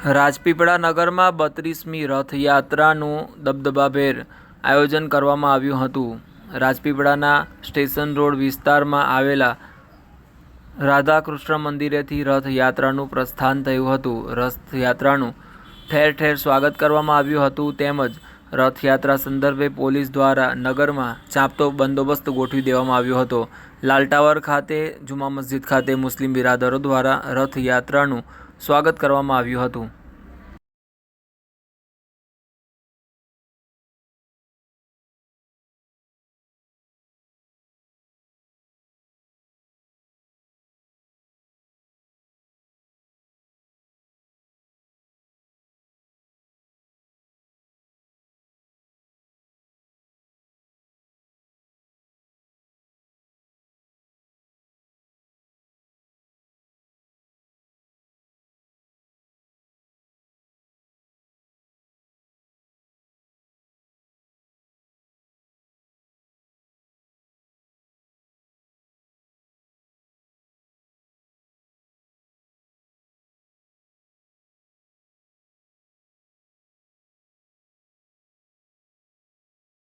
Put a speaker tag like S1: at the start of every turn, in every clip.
S1: રાજપીપળા નગરમાં બત્રીસમી રથયાત્રાનું દબદબાભેર આયોજન કરવામાં આવ્યું હતું. રાજપીપળાના સ્ટેશન રોડ વિસ્તારમાં આવેલા રાધાકૃષ્ણ મંદિરેથી રથયાત્રાનું પ્રસ્થાન થયું હતું. રથયાત્રાનું ઠેર ઠેર સ્વાગત કરવામાં આવ્યું હતું તેમજ રથયાત્રા સંદર્ભે પોલીસ દ્વારા નગરમાં ચાંપતો બંદોબસ્ત ગોઠવી દેવામાં આવ્યો હતો. લાલટાવર ખાતે જુમા મસ્જિદ ખાતે મુસ્લિમ બિરાદરો દ્વારા રથયાત્રાનું સ્વાગત કરવામાં આવ્યું હતું.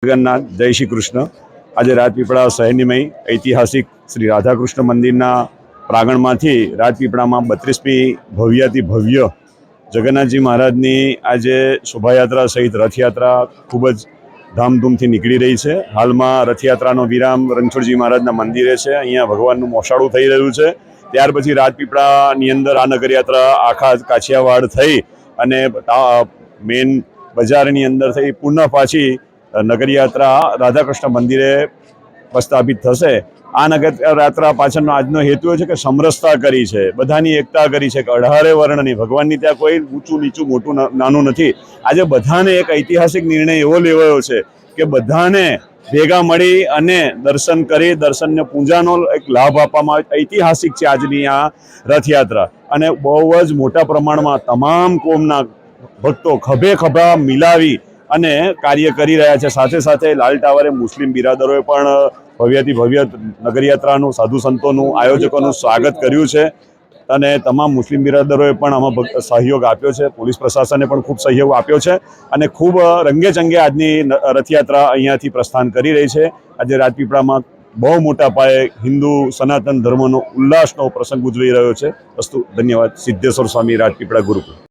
S2: જગન્નાથ જય શ્રી કૃષ્ણ. આજે રાજપીપળા શહેરનીમય ઐતિહાસિક શ્રી રાધાકૃષ્ણ મંદિરના પ્રાંગણમાંથી રાજપીપળામાં બત્રીસમી ભવ્યાતિ ભવ્ય જગન્નાથજી મહારાજની આજે શોભાયાત્રા સહિત રથયાત્રા ખૂબ જ ધામધૂમથી નીકળી રહી છે. હાલમાં રથયાત્રાનો વિરામ રણછોડજી મહારાજના મંદિરે છે. અહીંયા ભગવાનનું મોસાળું થઈ રહ્યું છે. ત્યાર પછી રાજપીપળાની અંદર આ નગરયાત્રા આખા કાછિયાવાડ થઈ અને મેન બજારની અંદર થઈ પુનઃ પાછી નગરયાત્રા રાધાકૃષ્ણ મંદિરે પ્રસ્થાપિત થશે. આ નગરયાત્રા પાછળનો આજનો હેતુ છે કે સમરસતા કરી છે. બધાની એકતા કરી છે કે અઢારે વર્ણની, ભગવાનની ત્યાં કોઈ ઊંચું, નીચું, મોટું નાનું નથી. આજે બધાને એક ઐતિહાસિક નિર્ણય એવો લેવાયો છે કે બધાને ભેગા મળી અને દર્શન કરી, દર્શનને પૂજાનો એક લાભ આપવામાં ઐતિહાસિક છે આજની આ રથયાત્રા. અને બહુ જ મોટા પ્રમાણમાં તમામ કોમના ભક્તો ખભે ખભા મિલાવી અને કાર્ય કરી રહ્યા છે. સાથે સાથે લાલ ટાવરે મુસ્લિમ બિરાદરોએ પણ ભવ્યથી ભવ્ય નગરયાત્રાનું, સાધુ સંતોનું, આયોજકોનું સ્વાગત કર્યું છે. અને તમામ મુસ્લિમ બિરાદરોએ પણ આમાં સહયોગ આપ્યો છે. પોલીસ પ્રશાસને પણ ખૂબ સહયોગ આપ્યો છે અને ખૂબ રંગે ચંગે આજની રથયાત્રા અહીંયાથી પ્રસ્થાન કરી રહી છે. આજે રાજપીપળામાં બહુ મોટા પાયે હિન્દુ સનાતન ધર્મનો ઉલ્લાસનો પ્રસંગ ઉજવી રહ્યો છે. વસ્તુ ધન્યવાદ. સિદ્ધેશ્વર સ્વામી, રાજપીપળા ગુરુકુળ.